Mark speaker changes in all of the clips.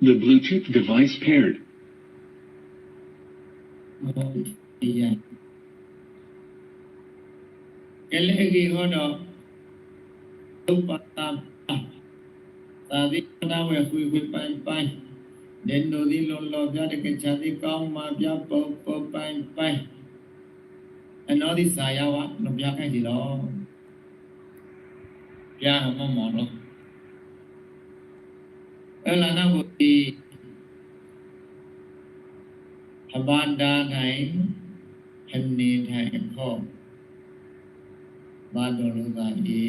Speaker 1: The Bluetooth device paired. Cái lễ ghi hoa đó, lúc đi ra về khuy khuy bay bay đến đồ đi lộn lộn ra được cái cha đi con mà bia bơ bơ bay bay anh nói đi xài áo nó bia cái gì đó. Bia không có တော့ပါပါပါဘာသာဘာသာကိုတော့တော့တော့ဘာသာဒီအဲ့ပါအဲ့ဒါတော့သာယာဝနိုင်ငံတော်တာလာကိုလာလုံးရတဲ့ကိုလာဒါဒါတော့
Speaker 2: The Bluetooth device paired.
Speaker 3: ဒီရကလေးကြီးဟောတော့ဥပတာသာသီနာဝေခွေခွေပိုင်ပိုင်ဒင်တို့ဒီလုံးလောပြတဲ့ကချာတိကောင်းမှာပြပုတ်ပုတ်ပိုင်ပိုင်အနောဒီစာယဝနပြခိုင်းစီတော့ပြမမောတော့အလနာကိုဒီအဘာဒါနိုင်အနေထိုင်ခေါ်ဘာတော်လို့သာဤ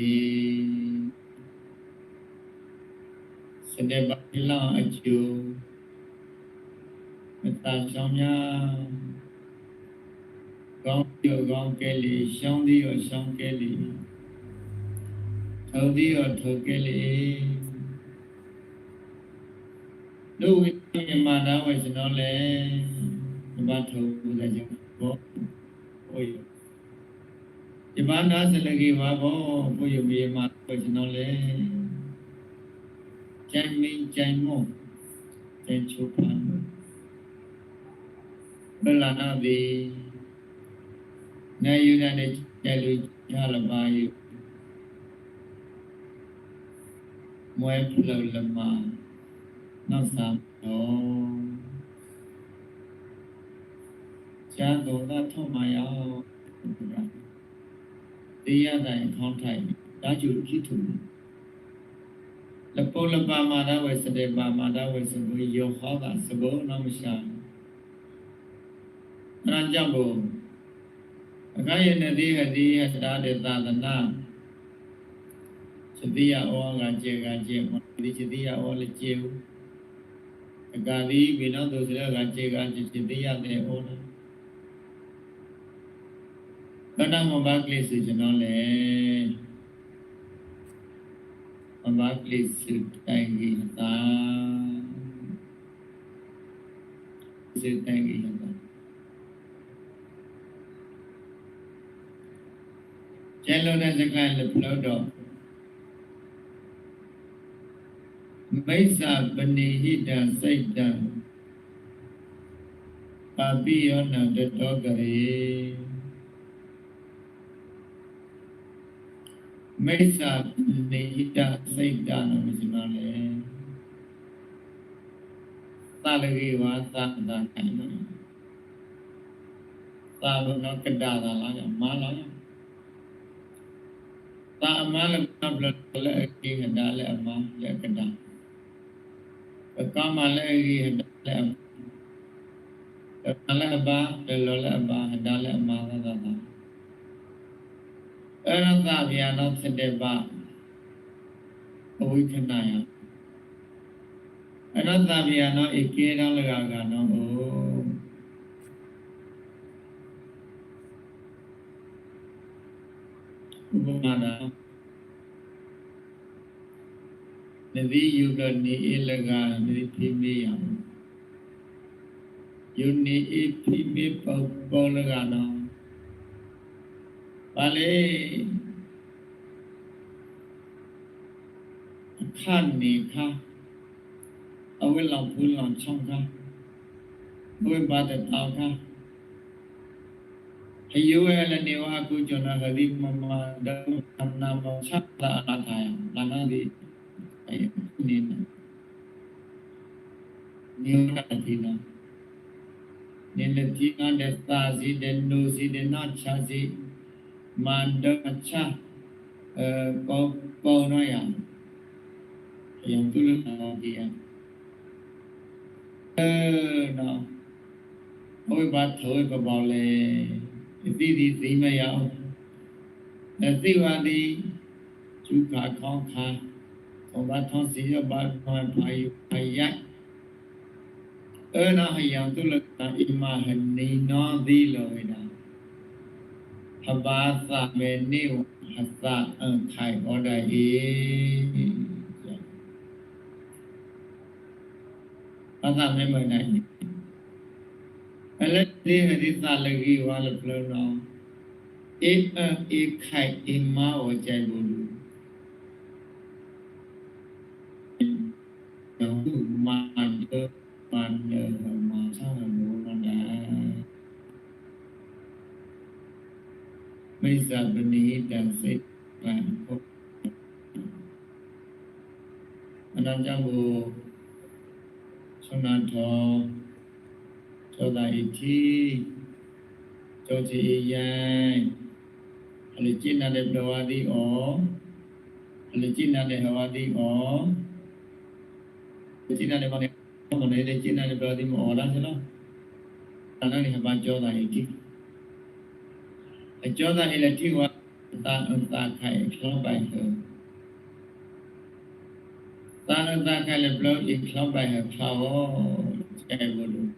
Speaker 3: စတဲ့ဘာလာအကျိုးမတန်ဆောင်များကောင်းပြောကောင်းကဲလေရှောင်းသည်ရောရှောင်းကဲလေထုတ်သည်ရောထုတ်ကဲလေ ဒုဝိမာဒဝေစနောလေဒီမှာထုတ်ပူဇော်ခြင်းဘောဟိုဒီမှာနာစလကေပါဘောဘုယမေမာဝေစနောလေကျိုင်မင်းကျိုင်မောကျိုင်ချုပ်ပါဘလနာဘီနာယုနာနဲ့ကျဲလူရလပါယမွဲဖလလမ နောက်စားတော့ကျန်တော်သာထောက်မရအောင်တရားတိုင်းခေါင်းထိုင်တာကျူကြည့်ထူလပုလပမာဒဝေစတေပမာဒဝေစဘူယောဟောကစဘောနမရှာအရံကြောင့်ကိုအခါယနေတိဟတိဟတာတေသာသနာသတိယဩငါကျေကကျေမဒီသတိယဩလည်းကျေဘူး အကာဒီဘိနောတုစရကကျေကကျေသတိယတဲ့ဩလားကဏမဘကလေးစီကျွန်တော်လေမဘကလေးစီတိုင်းကြီးသာစီတိုင်းကြီးသာကျဲလို့တဲ့စကားလည်းဖလို့တော့ မိစ္ဆာပဏိဟိတံစိတ်တံပါပိယောနတတောကရေမိစ္ဆာနေဟိတစိတ်တနာမရှိမလဲသာလကေဝါသာသာခံနော်သာဘနောကဒါသာလာရမာလာရသာအမလည်းဘလလည်းအကိဟဒါလည်းအမလည်းကဒါ ကာမလည်းအကိဟဒါလည်းအလည်းအဘာလည်းလည်းအဘာဒါလည်းအမသာသာသာအရသဗျာနောဖြစ်တဲ့ပါအဝိခဏယအရသဗျာနောဧကေရလကကနောဥပမာနာ နဒီယုကနေဧလကနိဖိမေယယုနေဧဖိမေပေါပေါလကနောပါလေခန့်နေခါအဝိလောင်ပူလောင်ချောင်းခါဘုရားတတောင်းခါအယုဝဲလည်းနေဝါကုကျွန်တော်ကတိမမဒမနာမချတာအနာထာယနာနာ ဒီနေနေနိဝရတိနာနေလတိနာတဲ့သာစီတဲ့နုစီတဲ့နာချာစီမန္တချာအဲပေါပေါရယယံတုလနာဒီယအဲနော်ဘဝဘထောကပေါလေအတိဒီသိမရအောင်အသိဝတိကျုခါခေါင်းခါ บัดท้องศรีบาลพรพายพายักเออนาหยังตุลตาอิมาหันนีน้อดีเลยนะทบาสาเมนิวหัสาเอิงไทยบอดาอีภาษาไม่เหมือนไหนอะไรที่หริสาเลกีวาลเพลนองเอเอเอไข่เอมาโอใจบุรุ สัพนิตัสสิปังพุทธนันจังบูชนันทองเจ้าไหลที่เจ้าจียายอลิจินาเลปวาดีอ๋ออลิจินาเลหวาดีอ๋ออลิจินาเลวันนี้วันนี้อลิจินาเลปวาดีมอ๋อแล้วใช่ไหมตอนนั้นเห็นบ้านเจ้าไหลที่ I chose the electric one Tan Untan Kai Club by her. Tan Untan Kai the blood is club by her flower. Skywood.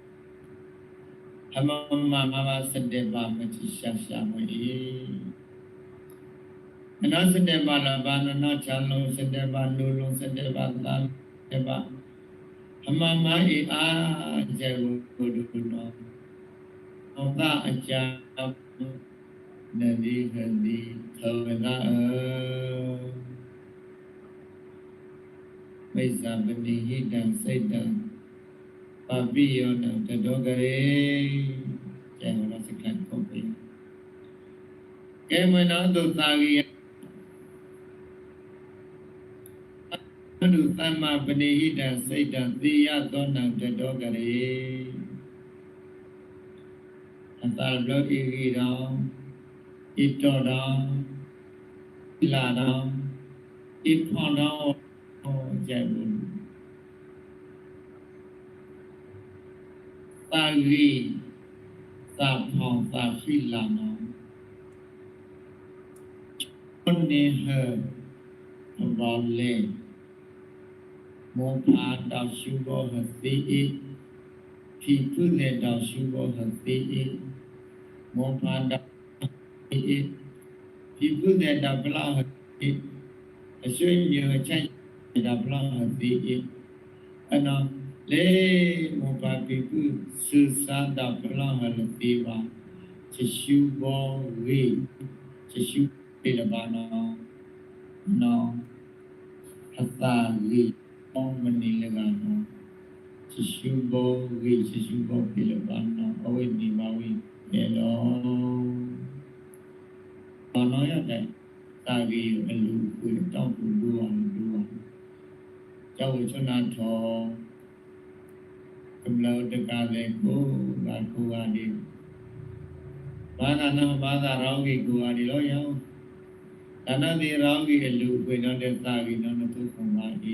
Speaker 3: Hamama Mama said the bar which is Shashamui. And I said the bar, the bar, the notch, and low said the bar, no low said the bar, the bar. Hamama e ah, Jago, good, good, no. Of that, a job. နတိဟတိသောဝနာမိစ္ဆာပတိဟိတံစိတ်တံပပိယောနံတတောကရေကျေဟောရစကံကိုပိကေမနောတုသာဂိယအနုသမ္မာပဏိဟိတံစိတ်တံသေယသောနံတတောကရေအတ္တလောကိဂိရော อิจดางอิลาดองอิพอดอโอ้ใจบุญตาวีตาพองตาสิลาน้องคนนี้เหอรอนเล่มองพาดาวชูโบหัตีอิที่พื้นเลดาวชูโบหัตีอิมองพาดาว ဒီကုသေတပလဟတိအရွှေမြေချိုက်တပလဟတိအနောလေမောပါပိကုသုသာတပလဟတိပါချရှုဘောဝိချရှုပေလဘာနောနောအသာလီအောမနီလကနောချရှုဘောဝိချရှုဘောပေလဘာနောအဝိနိမဝိေလော ဘာလို့ရတဲ့တာဂီအလူကိုတောက်ကိုလူအောင်လူအောင်ကျောင်းချွန်းနာထောကမ္လောတကလည်းကိုကကိုဟာဒီဘာသာနာဘာသာရောင်းကြီးကိုဟာဒီလို့ရောဒါနတိရောင်းကြီးအလူကိုတော့တဲ့တာဂီတော့သူခုံပါ၏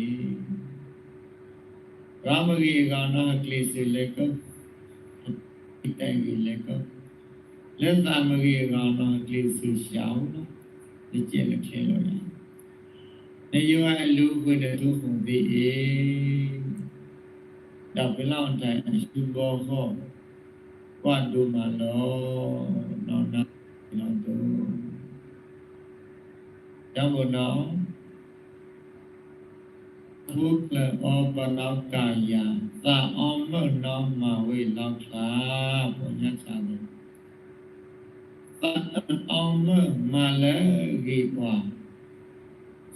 Speaker 3: ရာမဂီကနာကလေးစလေကောဒီတိုင်းကြီးလေကော လက်သမဂေကောင်တော့ကိစီရှောင်းတော့ဒီကျင့်လက်ခဲလို့ရနေယောအလူခွင့်တဲ့ဒုက္ခဒီအေတော့ဘလောက်တိုင်အရှိဘောဟောဘတ်ဒုမလောနော်နော်နော်တို့ကြောင့်ဘုနော ออมเมื่อมาแล้วดีกว่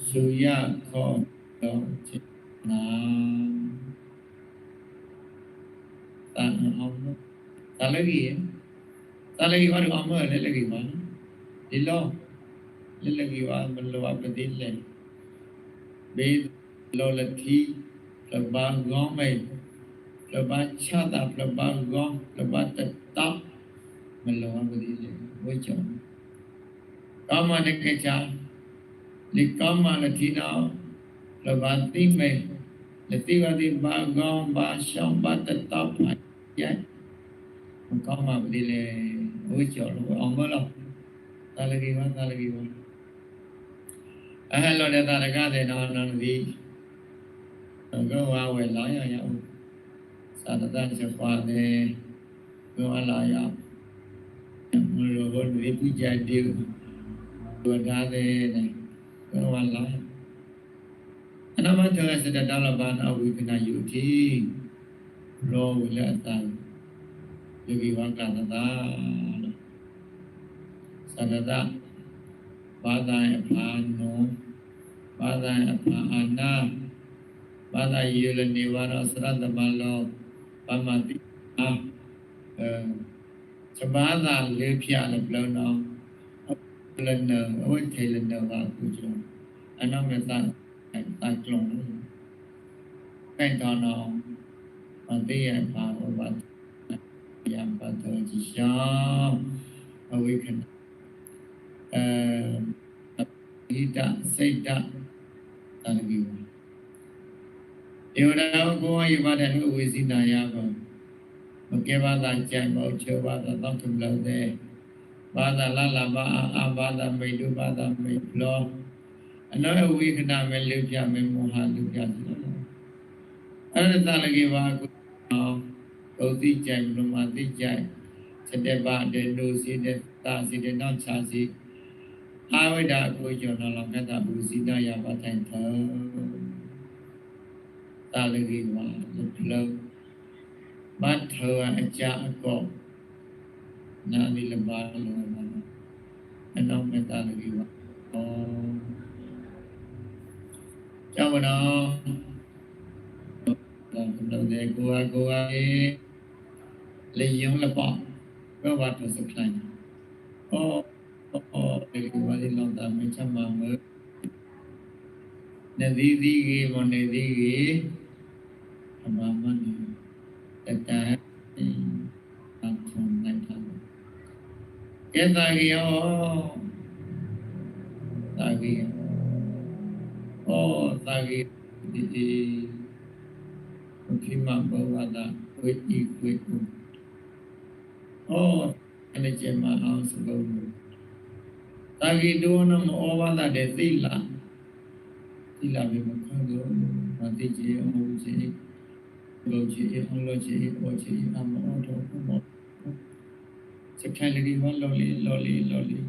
Speaker 3: สุยาก็ต้องเจ็บน้ำตาออมตาเลกีตาเลกีว่าดูออมเมื่อเลลกีว่าดิโลเลลกีว่ามันลวาประดิษเลยเบดลอลลทีประบาลงอไม่ประบาลชาติประบาลงอประบาลตะตับมันลวาประดิษเลย ဖိုင်ရဲ့ကောင်းမှာဘူးဒီလေဝိချောလို့အောင်မလားတာလကြီးပါတာလကြီးပါအဟလောတဲ့တာရကတဲ့နော်နော်ဒီကောဝါဝဲလာရရအောင်သာတတချက်ခွာတယ်ကောလာရ မလို့ဘုရားပူဇာတေဘုရားတဲ့ကောဝါလာအနမတောစတတလဘာနာဝိကနာယုတိရောဝိလအတံယောဂီဝကတတာသတတဘာသာအဖာနောဘာသာအဖာအာနာဘာသာယေလနေဝရသရတမလောပမတိအာအဲ စဘာသာလေးဖြာလည်းဘလုံးတော့လနအဝိထေလနဘာကုကျော်အနမေတ္တာတာကလုံးကိုင်တော်နောအတေယပါဝဘယံပတောจิရှောအဝိခဏအဲဣတစိတ်တတန်ကြီးယောနာကိုဝိပါဒနုဝေစီနာယကော မကေဘာသာကြံမောချေဘာသာတောထုလောတဲ့ဘာသာလလဘာအာဘာသာမိတုဘာသာမိလောအနောဝိခဏမေလူပြမေမောဟလူပြစီအဲ့ဒါတလကေဘာကိုဒုတိကြံဘုမတိကြံစတဲ့ဘာတဲ့ဒုစီတဲ့တာစီတဲ့နောက်ခြားစီအာဝိဒအကိုကျော်တော်လောကတဘူစီနာယပါတိုင်သောတာလကိဝါလုံး မတ်ထဝအကြအကောနာဒီလဘာလုံးပါအနောက်မေတ္တာလကိဝါဩကျောင်းမတော်တော့ကတော့လေကိုဟာကိုဟာလေယုံလပေါ့ဘဝတော်စပလိုင်းဩဩဒီကိုဘာလို့လောက်တာမချမ်းမှာမနေသီးသီးကြီးမနေသီးကြီးအမမနေ တတန်အထုံနိုင်တာကဲတာကြီးရောတာကြီးဩတာကြီးဒီဒီခိမဘောဝတာဝိဤဝိကုဩအနေကျမအောင်စကုန်တာကြီးတောနမဩဝတာတဲ့သိလားသိလားဘယ်မှာခေါ်တော့မသိကြအောင်ချေ လောချေအောင်လောချေဩချေအမောတော့ဘုမောစခိုင်လေးဝါလောလီလောလီလောလီ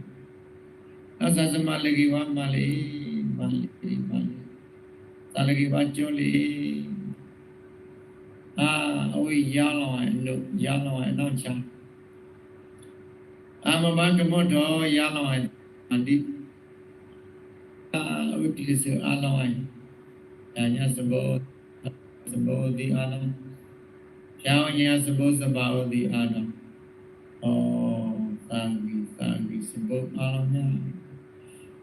Speaker 3: အသသမလေးဝါမလေးမလေးမလေးတာလေးဝါကျော်လေးအာအဝိရလောင်းအနုရလောင်းအနောက်ချာအာမဘကမောတော်ရလောင်းအန္တိအာဝိတိစအလောင်းအညာစဘော စဘောဒီအလောင်းဖြောင်းညာစဘောစဘာဝဒီအလောင်းဩသံဃိသံဃိစဘောအလောင်းများ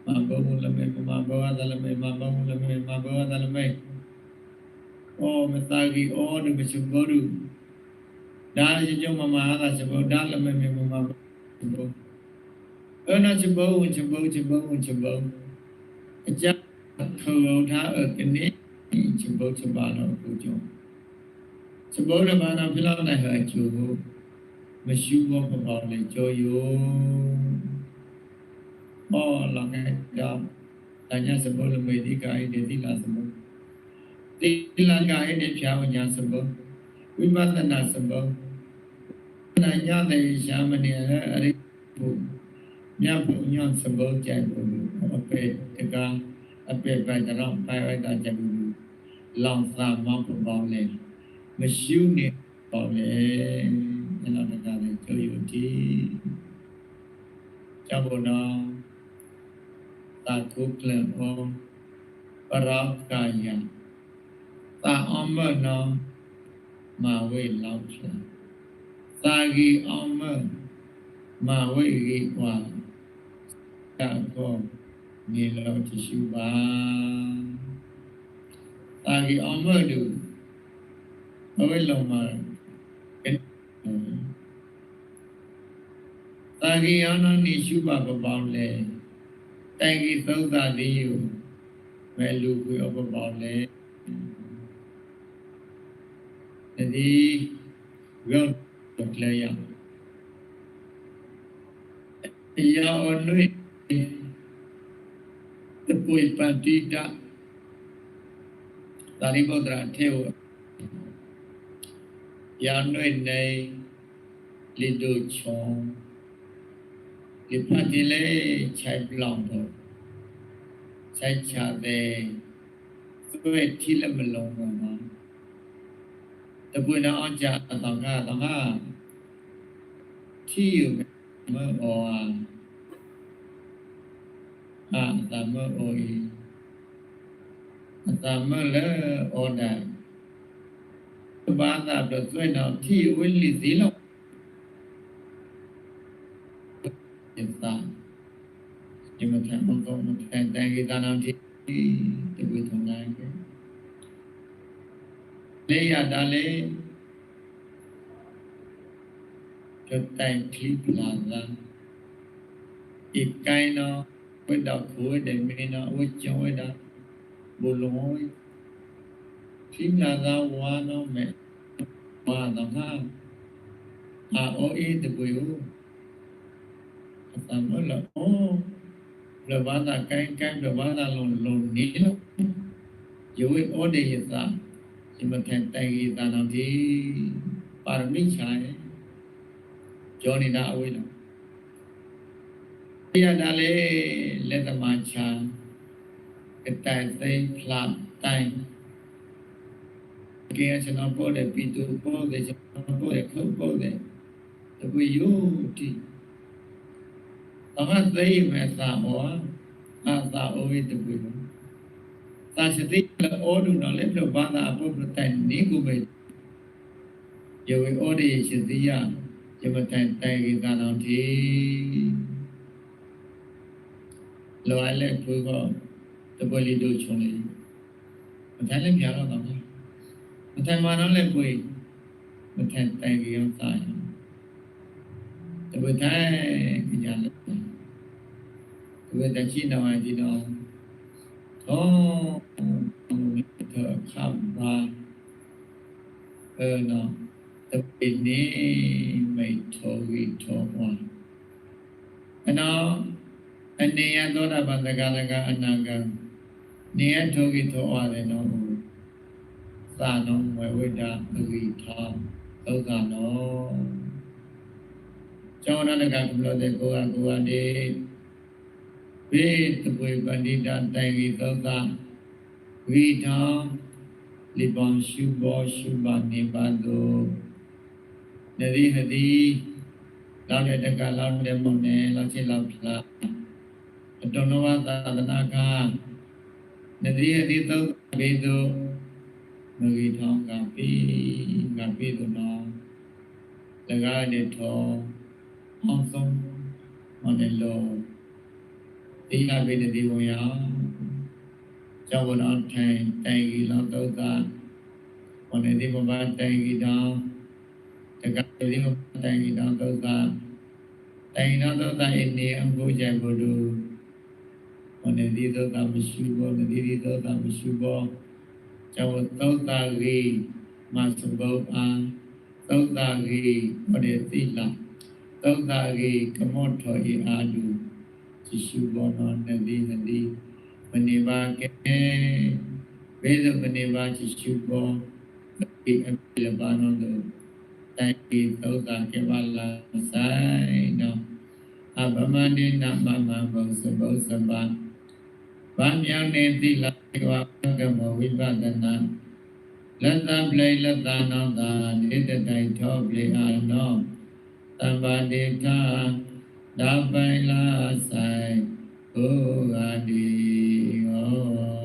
Speaker 3: မဘောလမေမဘောဒလမေမဘောလမေမဘောဒလမေဩမသာဂီဩဒုမချုဘောဒုဒါရကြုံမမဟာသဘောဒါလမေမေမမဘောအနာချဘောဝချဘောချဘောဝချဘောအကြထောထားအကနေ ချဘောချဘာတော့ကိုကြောချဘောရဘာနာဖိလာနိုင်ဟာကျိုးမရှိဘောပပောလေကြောယောမောလောကေကြောတညာစဘောလမေဒီကာယတေတိလာစဘောတိလကာယတေဖြာဝညာစဘောဝိပဿနာစဘောနာညတဲ့ရှာမနေရအရိဘုမြတ်ဘုညောစဘောကြိုင်ဘုအပေတကအပေပိုင်တော့ပိုင်ဝိတာကြဘူး လောင်သာမောင်းပေါ်လေမရှုနေပေါ်လေအဲ့တော့တကလည်းကြောယုတိကြောင့်ဘုနောသာကုကလဘောပရောကာယသာအမနောမဝေလောက်ချာသာဂီအမမဝေဂီဝါတကောမြေလောတရှိပါ တာဂီအောင်မတူဘဝလုံးမှာတာဂီအောင်နာနိရှုပါပပေါင်းလေတိုင်ဂီသုံးသာလေးကိုမဲလူကိုပပေါင်းလေဒီရောတော့ Dharmipudra Yanui Nei Lidu Chong Lipatile Chai Blondo Chai Chade Tue Tila Malonga Tabuna Anja Tanga Tanga Tiyu Mơ Oa Ah, Tama Oi အတမလည်းအော်ဒါဘာသာတော့သွင်းတော့ထီဝိလိဇီလောက်ဒီသာဒီမှာဘုံတော်မှာတန်တန်ကြီးတာနာတိဒီဝိထုံနိုင်ကလေးရတာလေကျတိုင်ခလိပလာသာဤကိုင်းတော့ဝိတ္တခိုးတယ်မင်းတော့ဝိကျော်ဝိတ္တ လုံးခိနာသာဝါနောမေဝါတော့ဟာအာအိုအေတပွေဟုအသမလောအိုလဘာသာကိုင်းကိုင်းလဘာသာလုံးလုံးနေလို့ယဝေဩဒေယသာဒီမခံတိုင်ကြီးသာတော်ဒီပါရမီချာရဲ့ကြောနေတာအဝေးတော့ပြရတာလေလက်သမာချာ ကတိုင်သိဖလာတိုင်ကေကျွန်တော်ပို့တဲ့ပီတူပို့တဲ့ကျွန်တော်ပို့တဲ့ခုတ်ပို့တဲ့တပွေယုတိသမသိမဲ့သာဟောအာသာအဝေးတပွေတော့သာစတိဩဒုနော်လေပြဘာသာအပုပ္ပတိုင်နေကိုပဲယေဝေဩဒေရှိတိယယမတိုင်တိုင်ကိသနောတိလောအလက်ကိုကတ ပလီတို့ချုံလေမထိုင်လည်းပြတော့တော့မထိုင်မှတော့လည်းကိုမထိုင်တိုင်ကိယောသာယတပထိုင်ကြလေတပတချိနောအဒီနော Oh, the Kamba, uh, no, the Bini may Togi Towa. And now, and Nia Dora Bandagalaga Anaga, Nia Togi Towa, the no, Sano, where we da, we talk, those are no. ကျောင်းရတဲ့ကဘလို့တဲ့ကိုကကိုကနေဘေးတပွေပန္တိတာတိုင်ကြီးသောတာဝိထောင်လိပံရှုဘောရှုပါနေပါသောနရိဟတိလောက်တဲ့တကလောက်တဲ့မုန်နဲ့လောက်ချင်းလောက်ဖလားအတုံနဝသာသနာက နရိဟတိသောဘေသောမဂိထောင်ကပိငါပိသောနောလကားနေထောအောင်ဆုံးမနေလောတိယဝိတတိဝယကျောဝနာထိုင်တိုင်ကြီးလောက်တော့ကဝနေတိဘဘတိုင်ကြီးတောင်းတကတိဘတိုင်ကြီးတောင်းတော့ကတိုင်တော်တော့အိနေအမှုကြဘုဒ္ဓ ဝနတိဒုက္ခမရှိဘောနတိတိဒုက္ခမရှိဘောဇဝတောတာဂိမသဘောပံတောတာဂိဝနတိလတောတာဂိကမောထောဤအာလူရှိဘောနောနတိနတိမနိဘာကေဘေဒမနိဘာရှိဘောတိအပိလဘာနောတိုင်သောတာကေဝလာဆိုင်နော အပမနိနမမဘုသဘုသဘဗာမြောင်းနေသီလဝကမဝိပဒနာလတ္တပလေလတ္တနောတာဒေတတိုင်ထောပလေအာနောတမ္ပါတိကာ
Speaker 4: ဒါ
Speaker 3: ပိုင်လာဆိုင်ဩဃာတိ
Speaker 5: ဟော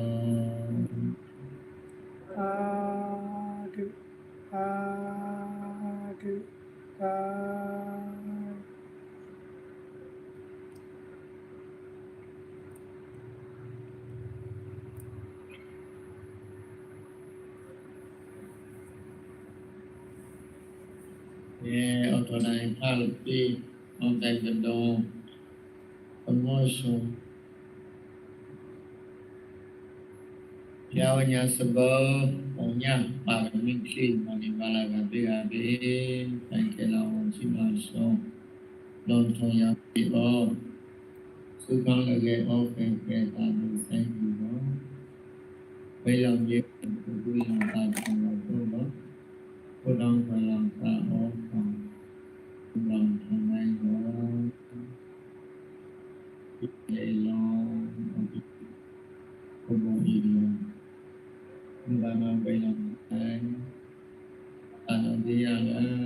Speaker 3: ye otodai palpi onkai gado pamoso Yao nya sabo onya parmi chi mani bala gabi gabi tanke la onchi maso don to ya bi o su con là ghê ô kê kê ta được xem gì đó. Bây giờ như vui lòng ta trong pulang dalam keorban pulang dengan orang Ilang kubung ilang Dalam bilang Tanah dia lah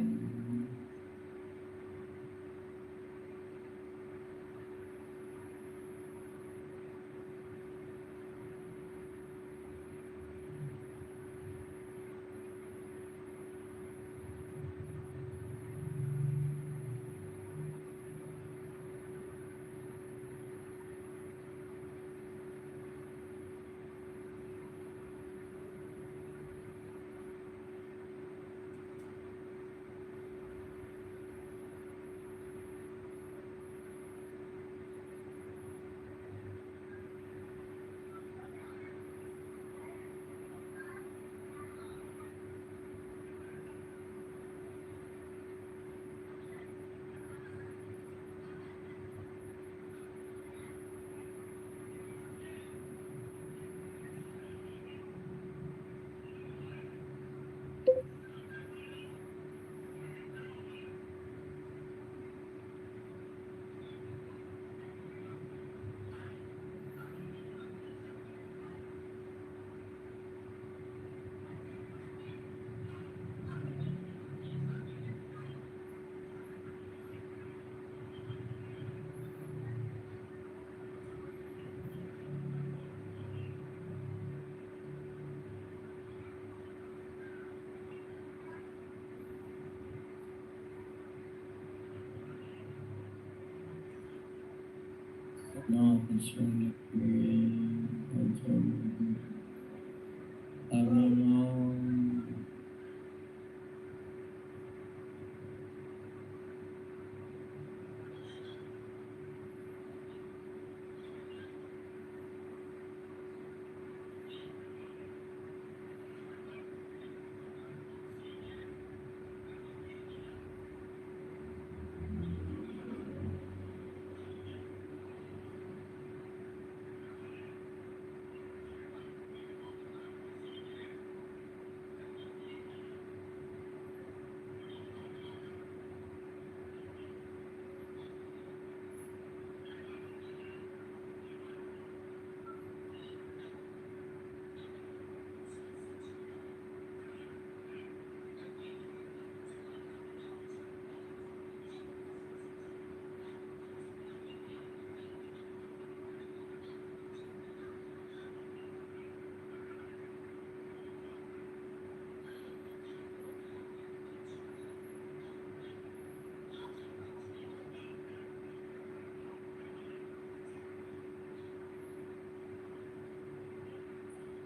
Speaker 3: now concerning it.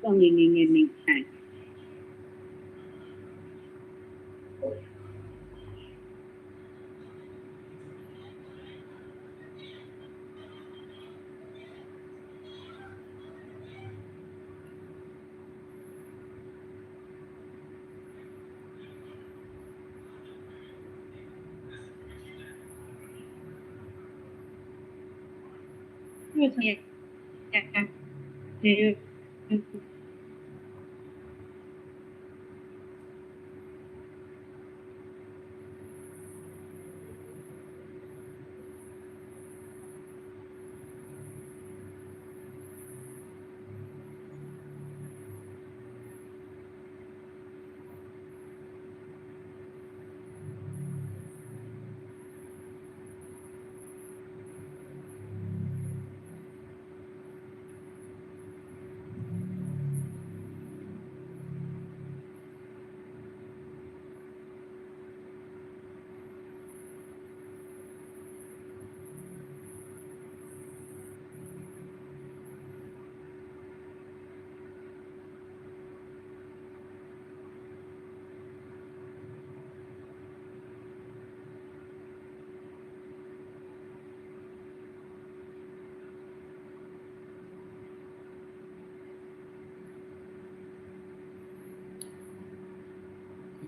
Speaker 3: vào nghề nghề nghề mình phải à. Thank you.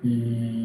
Speaker 3: Mm.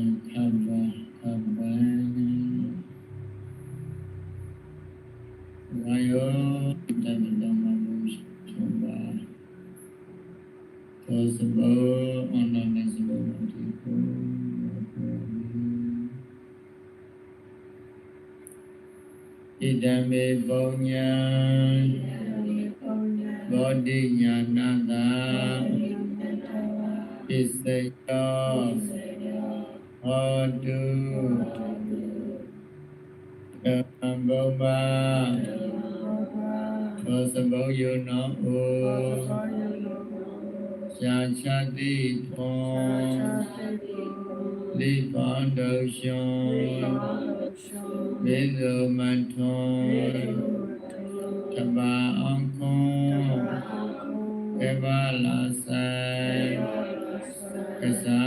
Speaker 3: Kevalasan Kesa